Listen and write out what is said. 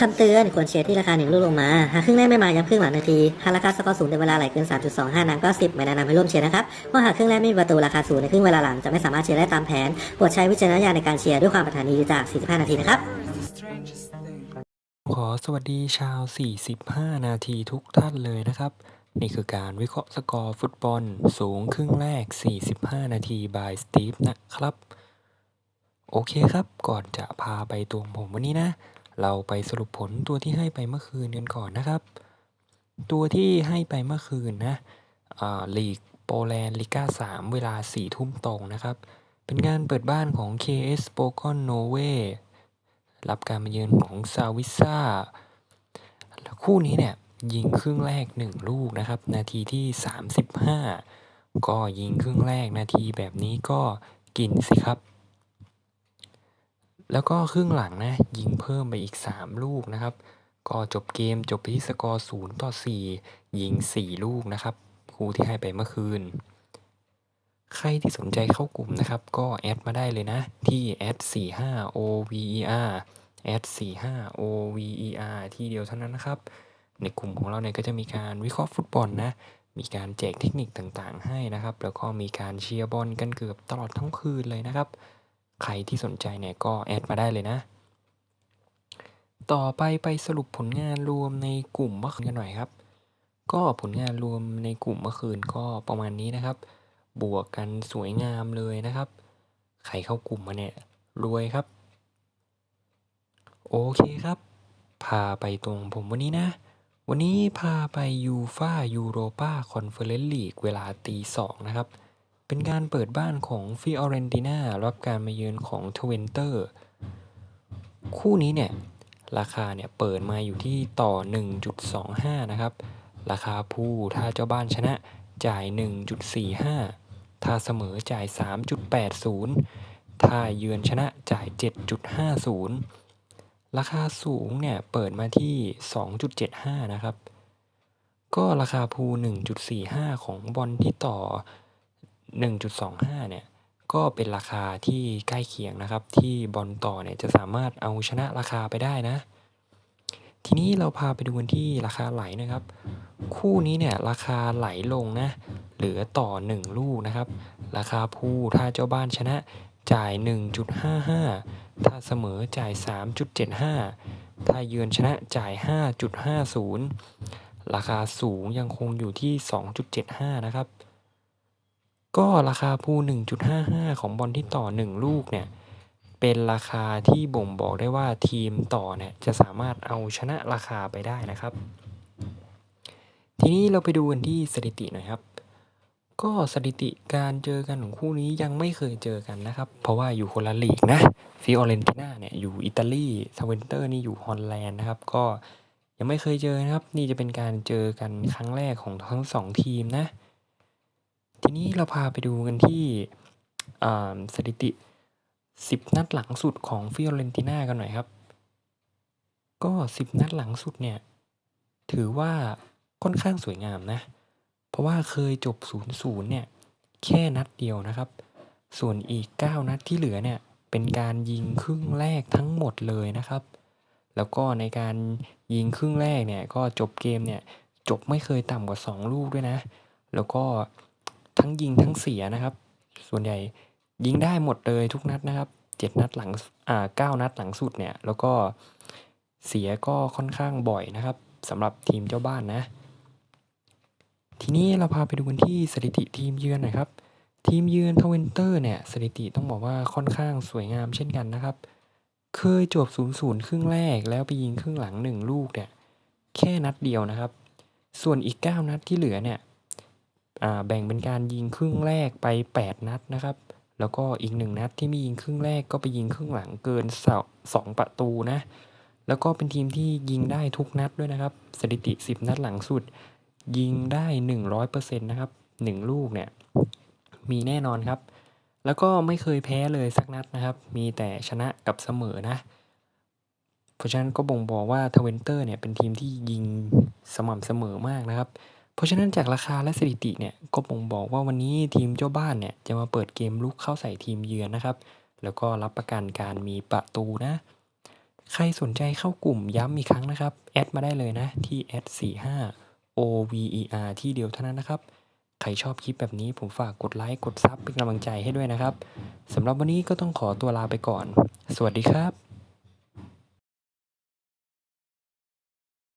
คำเตือนควรเชียร์ที่ราคาหนึ่งลูกลงมา หากครึ่งแรกไม่มาย้ำครึ่งหลังนาที หากราคาสกอร์สูงในเวลาไหลเกิน 3.25นัดก็ 10 ไม่แนะนำให้ร่วมเชียร์นะครับเพราะหากครึ่งแรกไม่มีประตูราคาสูงในครึ่งเวลาหลังจะไม่สามารถเชียร์ได้ตามแผนโปรดใช้วิจารณญาณในการเชียร์ด้วยความปรารถนาดีจาก 45 นาทีนะครับขอสวัสดีชาว 45 นาทีทุกท่านเลยนะครับ นี่คือการวิเคราะห์สกอร์ฟุตบอลสูงครึ่งแรก 45 นาทีบายสตีฟนะครับ โอเคครับ ก่อนจะพาไปตัวผมวันนี้นะ เราไปสรุปผลตัวที่ให้ไปเมื่อคืนกันก่อนนะครับ ตัวที่ให้ไปเมื่อคืนนะอ่าลีกโปแลนด์ลิก้า3 เวลา 4 ทุ่มตรงนะครับ เป็นงานเปิดบ้านของ KS p o k o n n o w a รับการมาเยือนของซาวิซ่าคู่นี้เนี่ยยิงครึ่งแรก 1 ลูกนะครับ นาทีที่ 35 ก็ยิงครึ่งแรกนาทีแบบนี้ก็กินสิครับ แล้วก็ครึ่งหลังนะยิงเพิ่มไปอีก 3 ลูกนะครับ ก็จบเกมจบไปที่สกอร์0ต่อ 4 ยิง 4 ลูกนะครับคู่ที่ให้ไปเมื่อคืน ใครที่สนใจเข้ากลุ่มนะครับ ก็แอดมาได้เลยนะ ที่ add 45 over add 45 over ที่เดียวเท่านั้นนะครับ ในกลุ่มของเราเนี่ยก็จะมีการวิเคราะห์ฟุตบอลนะ มีการแจกเทคนิคต่างๆ ให้นะครับ แล้วก็มีการเชียร์บอลกันเกือบตลอดทั้งคืนเลยนะครับ ใครที่สนใจเนี่ยก็แอดมาได้เลยนะ ต่อไปไปสรุปผลงานรวมในกลุ่มเมื่อคืนกันหน่อยครับ ก็ผลงานรวมในกลุ่มเมื่อคืนก็ประมาณนี้นะครับ บวกกันสวยงามเลยนะครับ ใครเข้ากลุ่มมาเนี่ยรวยครับ โอเคครับ พาไปตรงผมวันนี้นะ วันนี้พาไปยูฟายูโรปาคอนเฟอเรนซ์ลีกเวลาตีสองนะครับ เป็นการเปิดบ้านของฟิออเรนติน่ารับการมาเยือนของทเวนเตอร์คู่นี้เนี่ย ราคาเนี่ยเปิดมาอยู่ที่ต่อ 1.25 นะครับ ราคาผู้ถ้าเจ้าบ้านชนะจ่าย 1.45 ถ้าเสมอจ่าย 3.80 ถ้าเยือนชนะจ่าย 7.50 ราคาสูงเนี่ยเปิดมาที่ 2.75 นะครับ ก็ราคาภู 1.45 ของบอลที่ต่อ 1.25 เนี่ยก็เป็นราคาที่ใกล้เคียงนะครับ ที่บอลต่อเนี่ยจะสามารถเอาชนะราคาไปได้นะ ทีนี้เราพาไปดูกันที่ราคาไหลนะครับ คู่นี้เนี่ยราคาไหลลงนะเหลือต่อ 1 ลูกนะครับ ราคาผู้ถ้าเจ้าบ้านชนะจ่าย 1.55 ถ้าเสมอจ่าย 3.75 ถ้าเยือนชนะจ่าย 5.50 ราคาสูงยังคงอยู่ที่ 2.75 นะครับ ก็ราคาภู1.55 ของบอลที่ต่อ 1 ลูกเนี่ย เป็นราคาที่บ่งบอกได้ว่าทีมต่อเนี่ยจะสามารถเอาชนะราคาไปได้นะครับ ทีนี้เราไปดูกันที่สถิติหน่อยครับ ก็สถิติการเจอกันของคู่นี้ยังไม่เคยเจอกันนะครับ เพราะว่าอยู่คนละลีกนะฟิออเรนติน่าเนี่ยอยู่อิตาลีทเวนเตอร์นี่อยู่ฮอลแลนด์นะครับ ก็ยังไม่เคยเจอนะครับ นี่จะเป็นการเจอกันครั้งแรกของทั้งสองทีมนะ ทีนี้เราพาไปดูกันที่สถิติ 10 นัดหลังสุดของฟิออเรนติน่ากันหน่อยครับ ก็ 10 นัดหลังสุดเนี่ย ถือว่าค่อนข้างสวยงามนะ เพราะว่าเคยจบ 0-0 เนี่ย แค่นัดเดียวนะครับ ส่วนอีก 9 นัดที่เหลือเนี่ย เป็นการยิงครึ่งแรกทั้งหมดเลยนะครับ แล้วก็ในการยิงครึ่งแรกเนี่ย ก็จบเกมเนี่ย จบไม่เคยต่ำกว่า 2 ลูกด้วยนะ แล้วก็ ทั้งยิงทั้งเสียนะครับ ส่วนใหญ่ยิงได้หมดเลยทุกนัดนะครับ7นัดหลังอ่า9นัดหลังสุดเนี่ย แล้วก็เสียก็ค่อนข้างบ่อยนะครับสำหรับทีมเจ้าบ้านนะ ทีนี้เราพาไปดูกันที่สถิติทีมเยือนหน่อยครับ ทีมเยือนทเวนเตอร์เนี่ยสถิติต้องบอกว่าค่อนข้างสวยงามเช่นกันนะครับ เคยจบ0-0ครึ่งแรกแล้วไปยิงครึ่งหลัง 1 ลูกเนี่ยแค่นัดเดียวนะครับ ส่วนอีก 9 นัดที่เหลือเนี่ย อ่าแบ่งเป็นการยิงครึ่งแรกไป 8 นัดนะครับ แล้วก็อีก 1 นัดที่ไม่ยิงครึ่งแรกก็ไปยิงครึ่งหลังเกินเสองประตูนะ แล้วก็เป็นทีมที่ยิงได้ทุกนัดด้วยนะครับ สถิติ 10 นัดหลังสุด ยิงได้ 100%นะครับ 1 ลูกเนี่ยมีแน่นอนครับ แล้วก็ไม่เคยแพ้เลยสักนัดนะครับ มีแต่ชนะกับเสมอนะ เพราะฉะนั้นก็บ่งบอกว่าทเวนเตอร์เนี่ยเป็นทีมที่ยิงสม่ำเสมอมากนะครับ เพราะฉะนั้นจากราคาและสถิติเนี่ยก็บ่งบอกว่าวันนี้ทีมเจ้าบ้านเนี่ยจะมาเปิดเกมลุกเข้าใส่ทีมเยือนนะครับ แล้วก็รับประกันการมีประตูนะ ใครสนใจเข้ากลุ่มย้ำอีกครั้งนะครับ แอดมาได้เลยนะที่แอด45 OVER ที่เดียวเท่านั้นนะครับ ใครชอบคลิปแบบนี้ผมฝากกดไลค์กดซับเป็นกำลังใจให้ด้วยนะครับสำหรับวันนี้ก็ต้องขอตัวลาไปก่อน สวัสดีครับ